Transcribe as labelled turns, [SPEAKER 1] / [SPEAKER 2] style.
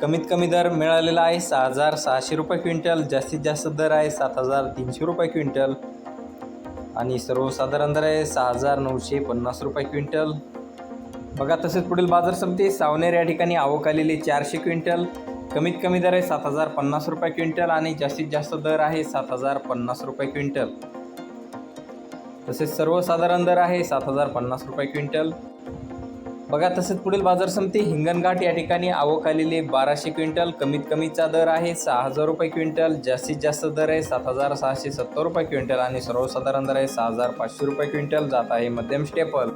[SPEAKER 1] कमीत कमी दर मिळालेला आहे सहा हजार सहाशे रुपये क्विंटल जास्तीत जास्त दर आहे सात हजार तीनशे रुपये क्विंटल. आणि सर्वसाधारण दर आहे सहा हजार नऊशे पन्नास रुपये क्विंटल. बघा तसेच पुढील बाजार समिती सावनेर या ठिकाणी आवक आलेली चारशे क्विंटल. कमीत कमी दर आहे सात हजार पन्नास रुपये क्विंटल आणि जास्तीत जास्त दर आहे सात हजार पन्नास रुपये क्विंटल. तसेच सर्वसाधारण दर आहे सात हजार पन्नास रुपये क्विंटल. बघा तसेच पुढील बाजार समिती हिंगणघाट या ठिकाणी आवक आलेली बाराशे क्विंटल कमीत कमीचा दर आहे सहा हजार रुपये क्विंटल जास्तीत जास्त दर आहे सात हजार सहाशे सत्तर रुपये क्विंटल आणि सर्वसाधारण दर आहे सहा हजार पाचशे रुपये क्विंटल. जात आहे मध्यम स्टेपल.